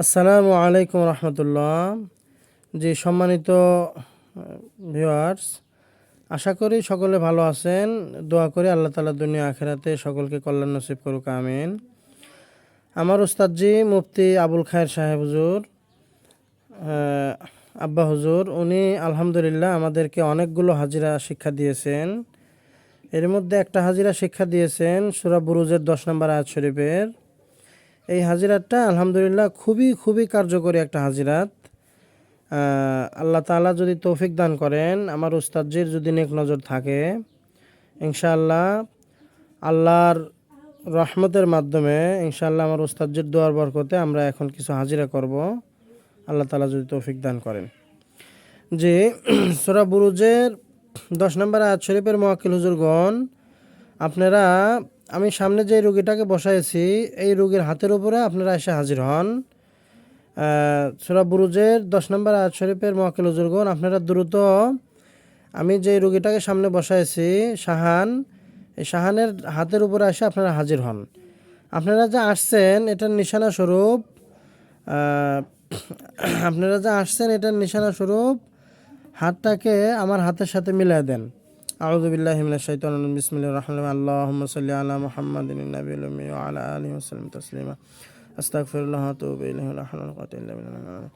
আসসালামু আলাইকুম রহমতুল্লাহ। জি সম্মানিত ভিউয়ার্স আশা করি সকলে ভালো আছেন। দোয়া করি আল্লাহ তালা দুনিয়া আখেরাতে সকলকে কল্যাণ নসিব করুক, আমিন। আমার উস্তাদজি মুফতি আবুল খায়ের সাহেব হুজুর আব্বা হুজুর, উনি আলহামদুলিল্লাহ আমাদেরকে অনেকগুলো হাজিরা শিক্ষা দিয়েছেন। এর মধ্যে একটা হাজিরা শিক্ষা দিয়েছেন সুরা বুরুজের দশ নম্বর আয়াত শরীফের। এই হাজিরাতটা আলহামদুলিল্লাহ খুবই খুবই কার্যকরী একটা হাজিরাত। আল্লাহ তাআলা যদি তৌফিক দান করেন, আমার উস্তাদজির যদি নেক নজর থাকে, ইনশাআল্লাহ আল্লাহর রহমতের মাধ্যমে ইনশাআল্লাহ আমার উস্তাদজির দোয়ার বরকতে আমরা এখন কিছু হাজিরা করব। আল্লাহ তাআলা যদি তৌফিক দান করেন। যে সোরা বুরুজের দশ নম্বর আয়াত শরীফের মোয়াক্কিল হুজুরগণ, আপনারা আমি সামনে যে রুগীটাকে বসাইছি, এই রুগীর হাতের উপরে আপনারা এসে হাজির হন। সুরা বুরুজের দশ নম্বর আয়াত শরীফের মোয়াক্কিল হুজুরগণ আপনারা দ্রুত আমি যে রুগীটাকে সামনে বসাইছি, শাহান, এই শাহানের হাতের উপরে এসে আপনারা হাজির হন। আপনারা যা আসছেন, এটার নিশানা স্বরূপ আপনারা যা আসছেন, এটার নিশানা স্বরূপ, হাতটাকে আমার হাতের সাথে মিলিয়ে দেন। أعوذ بالله من الشيطان الرجيم. بسم الله الرحمن الرحيم. اللهم صل على محمد النبي الأمي وعلى آله وسلم تسليما. أستغفر الله وأتوب إليه. ولا حول ولا قوة إلا بالله.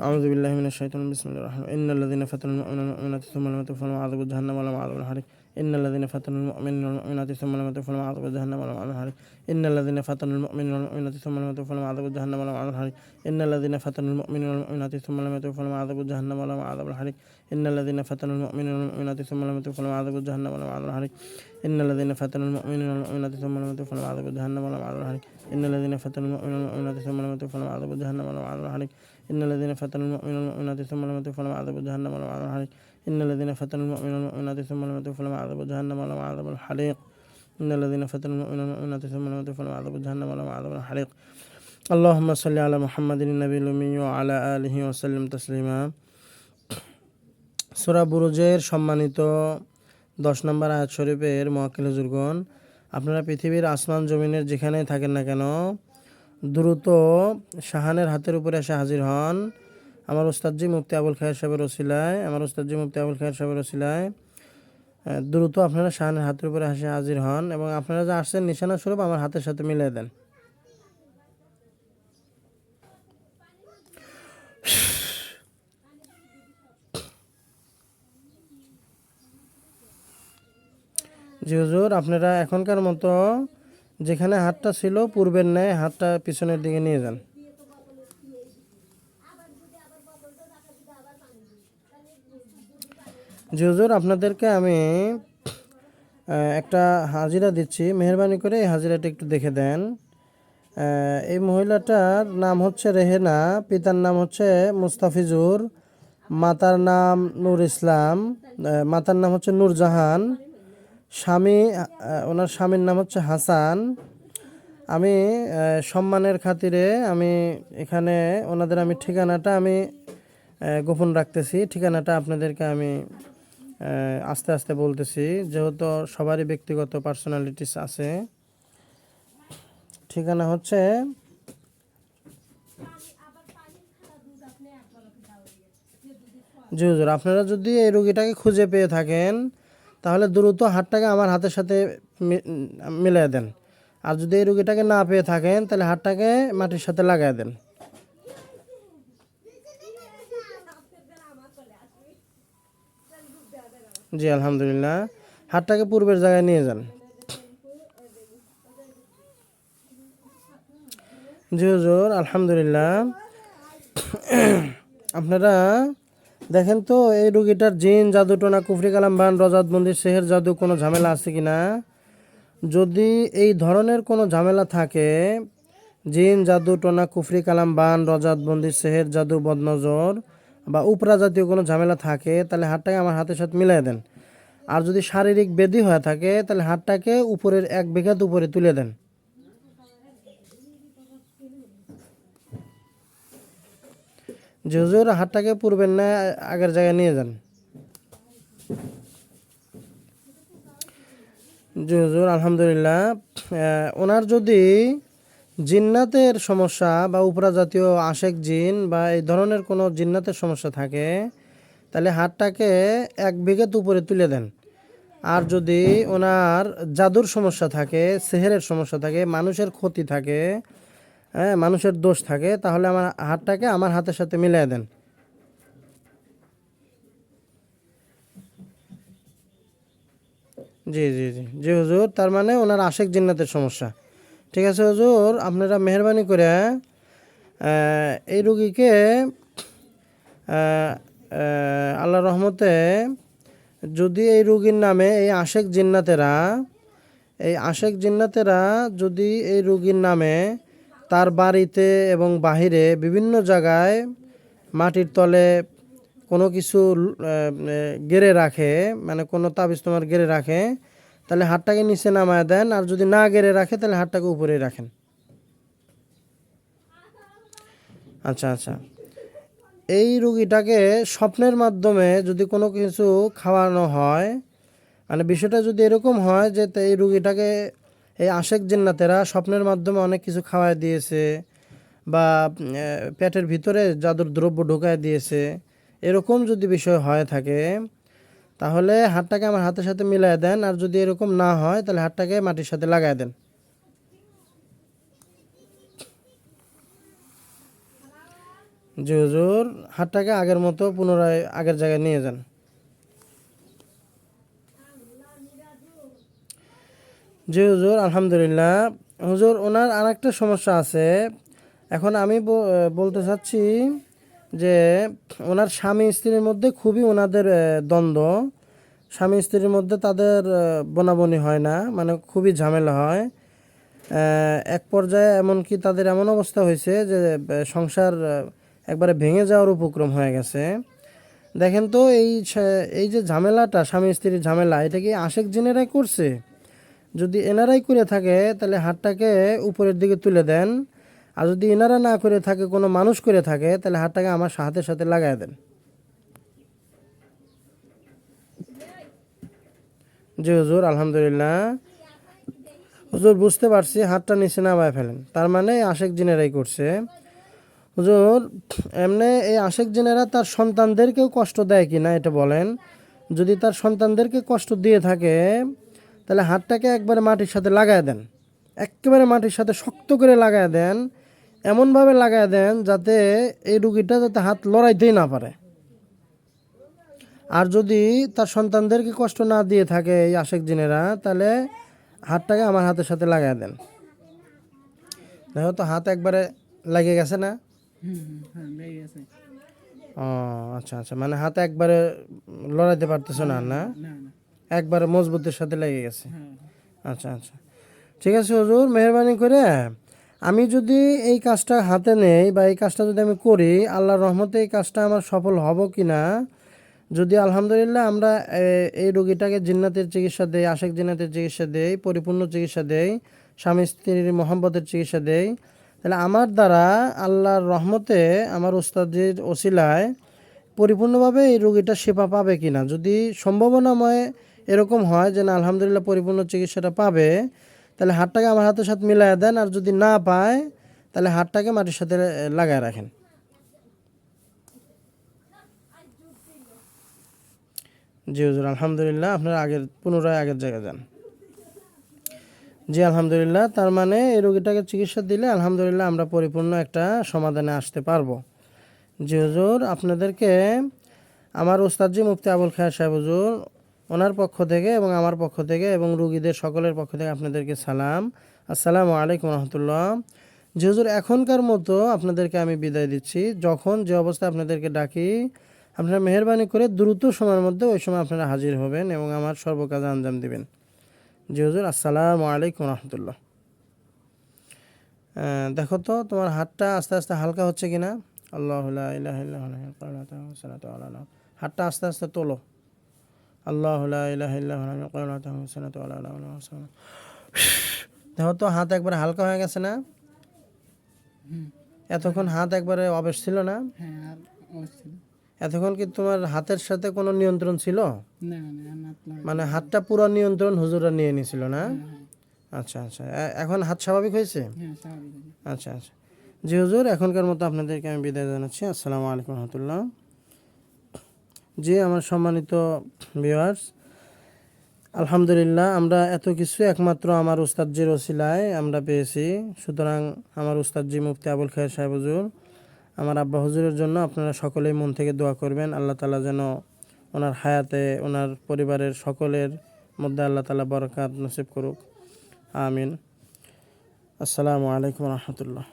أعوذ بالله من الشيطان بسم الله الرحمن الرحيم. إن الذين فتنوا المؤمنين والمؤمنات ثم لم يتوبوا فلهم عذاب جهنم ولهم عذاب الحريق. إن الذين فتنوا المؤمنين والمؤمنات ثم لم يتوبوا فلهم عذاب جهنم ولهم عذاب الحريق إن الذين فتنوا المؤمنين والمؤمنات ثم لم يتوبوا فلهم عذاب جهنم ولهم عذاب الحريق إن الذين فتنوا المؤمنين والمؤمنات ثم لم يتوبوا فلهم عذاب جهنم ولهم عذاب الحريق إن الذين فتنوا المؤمنين والمؤمنات ثم لم يتوبوا فلهم عذاب جهنم ولهم عذاب الحريق إن الذين فتنوا المؤمنين والمؤمنات ثم لم يتوبوا فلهم عذاب جهنم ولهم عذاب الحريق إن الذين فتنوا المؤمنين والمؤمنات ثم لم يتوبوا فلهم عذاب جهنم ولهم عذاب الحريق إن الذين فتنوا المؤمنين والمؤمنات ثم لم يتوبوا فلهم عذاب جهنم ولهم عذاب الحريق إن الذين فتنوا المؤمنين والمؤمنات ثم لم يتوبوا فلهم عذاب جهنم ولهم عذاب الحريق إن الذين فتنوا المؤمنين والمؤمنات ثم لم يتوبوا فلهم عذاب جهنم ولهم عذاب الحريق اللهم صل على محمد النبي الأمي وعلى آله وسلم تسليما সূরা বুরুজের সম্মানিত দশ নম্বর আয়াত শরীফের মোয়াক্কিল হুজুরগণ আপনারা পৃথিবীর আসমান জমিনের যেখানেই থাকেন না কেন দ্রুত শাহানের হাতের উপরে এসে হাজির হন আমার ওস্তাদজি মুফতি আবুল খায়ের সাহেবের ওসিলায়, আমার ওস্তাদজি মুফতি আবুল খায়ের সাহেবের ওসিলায় দ্রুত আপনারা শাহানের হাতের উপরে এসে হাজির হন এবং আপনারা যা আসছেন নিশানা স্বরূপ আমার হাতের সাথে মিলিয়ে দেন। জি হুজুর, আপনারা এখনকার মতো যেখানে হাতটা ছিল পূর্বের ন্যায় হাতটা পিছনের দিকে নিয়ে যান। জি হুজুর আপনাদেরকে আমি একটা হাজিরা দিচ্ছি। মেহরবানি করে এই হাজিরাটা একটু দেখে দেন। এই মহিলাটার নাম হচ্ছে রেহেনা, পিতার নাম হচ্ছে মুস্তাফিজুর, মাতার নাম নূর ইসলাম মাতার নাম হচ্ছে নূরজাহান স্বামী ওনার স্বামীর নাম হচ্ছে হাসান। আমি সম্মানের খাতিরে আমি এখানে, ওনাদের আমি ঠিকানাটা আমি গোপন রাখতেছি। ঠিকানাটা আপনাদেরকে আমি আস্তে আস্তে বলতেছি, যেহেতু সবারই ব্যক্তিগত পার্সোনালিটিস আছে, ঠিকানা হচ্ছে জি হুজুর, আপনারা যদি এই রুগীটাকে খুঁজে পেয়ে থাকেন, তাহলে দ্রুত হাতটাকে আমার হাতের সাথে মিলিয়ে দেন। আর যদি এই রুগীটাকে না পেয়ে থাকেন, তাহলে হাতটাকে মাটির সাথে লাগাই দেন। জি, আলহামদুলিল্লাহ। হাতটাকে পূর্বের জায়গায় নিয়ে যান। জি, হুজুর, আলহামদুলিল্লাহ। আপনারা দেখেন তো, এই রুগীটার জিন, জাদু, টোনা, কুফরি, কালাম, বান, রজাত মন্দির শেহের জাদু, কোনো ঝামেলা আছে কি না? যদি এই ধরনের কোনো ঝামেলা থাকে, জিন, জাদু, টোনা, কুফরি, কালাম, বান, রজাত বন্দির শেহের জাদু, বদনজর বা উপরা জাতীয় কোনো ঝামেলা থাকে, তাহলে হাতটাকে আমার হাতের সাথে মিলিয়ে দেন। আর যদি শারীরিক বেদি হয়ে থাকে, তাহলে হাতটাকে উপরের এক বিঘাত উপরে তুলে দেন। যে হুজুর হাতটাকে পূর্বের না আগের জায়গায় নিয়ে যান। জি হুজুর আলহামদুলিল্লাহ ওনার যদি জিন্নাতের সমস্যা বা উপরা জাতীয় আশেক জিন বা এই ধরনের কোনো জিন্নাতের সমস্যা থাকে, তাহলে হাতটাকে এক বিঘেত উপরে তুলে দেন। আর যদি ওনার জাদুর সমস্যা থাকে, সেহেরের সমস্যা থাকে, মানুষের ক্ষতি থাকে হ্যাঁ মানুষের দোষ থাকে, তাহলে আমার হাতটাকে আমার হাতের সাথে মিলিয়ে দেন। জি জি জি। জি হুজুর, তার মানে ওনার আশেক জিন্নাতের সমস্যা। ঠিক আছে, হুজুর? আপনারা মেহরবানি করে এই রুগীকে আল্লাহ রহমতে যদি এই রুগীর নামে এই আশেক জিন্নাতেরা, এই আশেক জিন্নাতেরা যদি এই রুগীর নামে তার বাড়িতে এবং বাহিরে বিভিন্ন জায়গায় মাটির তলে কোনো কিছু গেড়ে রাখে মানে কোনো তাবিজ তোমার গেড়ে রাখে তাহলে হাতটাকে নিচে নামায় দেন, আর যদি না গেড়ে রাখে, তাহলে হাতটাকে উপরে রাখেন। আচ্ছা আচ্ছা। এই রুগীটাকে স্বপ্নের মাধ্যমে যদি কোনো কিছু খাওয়ানো হয় মানে বিষয়টা যদি এরকম হয় যে এই রুগীটাকে এই আশেক জিন্নাতেরা স্বপ্নের মাধ্যমে অনেক কিছু খাওয়ায় দিয়েছে, বা পেটের ভিতরে জাদুর দ্রব্য ঢোকায় দিয়েছে, এরকম যদি বিষয় হয়ে থাকে তাহলে হাতটাকে আমার হাতের সাথে মিলাই দেন, আর যদি এরকম না হয়, তাহলে হাতটাকে মাটির সাথে লাগাই দেন। জি হুজুর হাতটাকে আগের মতো পুনরায় আগের জায়গায় নিয়ে যান। জি হুজুর আলহামদুলিল্লাহ। হুজুর, ওনার আর সমস্যা আছে। এখন আমি বলতে চাচ্ছি যে ওনার স্বামী স্ত্রীর মধ্যে খুবই ওনাদের দ্বন্দ্ব। স্বামী স্ত্রীর মধ্যে তাদের বনাবনি হয় না মানে খুবই ঝামেলা হয়। এক পর্যায়ে এমনকি তাদের এমন অবস্থা হয়েছে যে সংসার একবারে ভেঙে যাওয়ার উপক্রম হয়ে গেছে। দেখেন তো এই এই যে ঝামেলাটা, স্বামী স্ত্রীর ঝামেলা, এটা কি আশেক জিনেরাই করছে? যদি এনারাই করে থাকে, তাহলে হাতটাকে উপরের দিকে তুলে দেন। আর যদি এনারা না করে থাকে, কোনো মানুষ করে থাকে, তাহলে হাতটাকে আমার হাতের সাথে লাগাই দেন। জি হুজুর, আলহামদুলিল্লাহ। হুজুর, বুঝতে পারছি, হাতটা নিচে নামায় ফেলেন। তার মানে আশেক জিনেরাই করছে। হুজুর, এমনি এই আশেক জিনেরা তার সন্তানদেরকেও কষ্ট দেয় কি না এটা বলেন। যদি তার সন্তানদেরকে কষ্ট দিয়ে থাকে, তাহলে হাতটাকে একবারে মাটির সাথে লাগায় দেন। একেবারে মাটির সাথে শক্ত করে লাগায় দেন এমনভাবে লাগায় দেন যাতে এই রুগীটা যাতে হাত লড়াইতেই না পারে। আর যদি তার সন্তানদেরকে কষ্ট না দিয়ে থাকে এই আশেক জিনেরা, তাহলে হাতটাকে আমার হাতের সাথে লাগায় দেন। দেখো তো হাত একবারে লেগে গেছে না? ও আচ্ছা আচ্ছা মানে হাত একবারে লড়াইতে পারতেছো না না? একবারে মজবুতের সাথে লেগে গেছে। আচ্ছা আচ্ছা। ঠিক আছে, হুজুর, মেহরবানি করে আমি যদি এই কাজটা হাতে নেই বা এই কাজটা যদি আমি করি, আল্লাহর রহমতে এই কাজটা আমার সফল হব কি না যদি আলহামদুলিল্লাহ আমরা এই রোগীটাকে জিন্নাতের চিকিৎসা দেই, আশেক জিন্নাতের চিকিৎসা দেই, পরিপূর্ণ চিকিৎসা দেই, স্বামী স্ত্রীর মোহাম্মতের চিকিৎসা দেই, তাহলে আমার দ্বারা আল্লাহর রহমতে আমার উস্তাদের ওসিলায় পরিপূর্ণভাবে এই রোগীটা সেবা পাবে কিনা? যদি সম্ভাবনাময় এরকম হয় যে না, আলহামদুলিল্লাহ পরিপূর্ণ চিকিৎসাটা পাবে তাহলে হাতটাকে আমার হাতের সাথে মিলায় দেন, আর যদি না পায়, তাহলে হাতটাকে মাটির সাথে লাগায় রাখেন। জি হুজুর, আলহামদুলিল্লাহ, আপনারা আগের, পুনরায় আগের জায়গায় যান। জি, আলহামদুলিল্লাহ, তার মানে এই রোগীটাকে চিকিৎসা দিলে আলহামদুলিল্লাহ আমরা পরিপূর্ণ একটা সমাধানে আসতে পারব। জি হুজুর, আপনাদেরকে আমার ওস্তাদজি মুফতি আবুল খায়ের সাহেব হুজুর ওনার পক্ষ থেকে এবং আমার পক্ষ থেকে এবং রুগীদের সকলের পক্ষ থেকে আপনাদেরকে সালাম। আসসালামু আলাইকুম রহমতুল্লাহ। হুজুর এখনকার মতো আপনাদেরকে আমি বিদায় দিচ্ছি। যখন যে অবস্থায় আপনাদেরকে ডাকি, আপনারা মেহরবানি করে দ্রুত সময়ের মধ্যে ওই সময় আপনারা হাজির হবেন এবং আমার সর্বকাজে আঞ্জাম দিবেন। জি হুজুর আসসালামু আলাইকুম রহমতুল্লাহ। দেখো তো, তোমার হাতটা আস্তে আস্তে হালকা হচ্ছে কিনা? আল্লাহ। হাতটা আস্তে আস্তে তোলো। আল্লাহ হুয়া। দেখো তো হাত একবারে হালকা হয়ে গেছে না? এতক্ষণ হাত একবারে অবেশ ছিল না? হ্যাঁ এতক্ষণ কি তোমার হাতের সাথে কোনো নিয়ন্ত্রণ ছিল? মানে হাতটা পুরো নিয়ন্ত্রণ হুজুরা নিয়ে নিছিল না? হ্যাঁ আচ্ছা আচ্ছা। এখন হাত স্বাভাবিক হয়েছে? হ্যাঁ আচ্ছা আচ্ছা। জি হুজুর এখনকার মতো আপনাদেরকে আমি বিদায় জানাচ্ছি। আসসালামু আলাইকুম রহমতুল্লাহ। জি আমার সম্মানিত ভিউয়ার্স আলহামদুলিল্লাহ আমরা এত কিছু একমাত্র আমার উস্তাদজির ওসিলায় আমরা পেয়েছি। সুতরাং আমার উস্তাদজি মুফতি আবুল খায়ের সাহেব হুজুর, আমার আব্বা হুজুরের জন্য আপনারা সকলেই মন থেকে দোয়া করবেন। আল্লাহ তালা যেন ওনার হায়াতে, ওনার পরিবারের সকলের মধ্যে আল্লাহ তালা বরকাত নসিব করুক। আমিন। আসসালামু আলাইকুম রহমতুল্লাহ।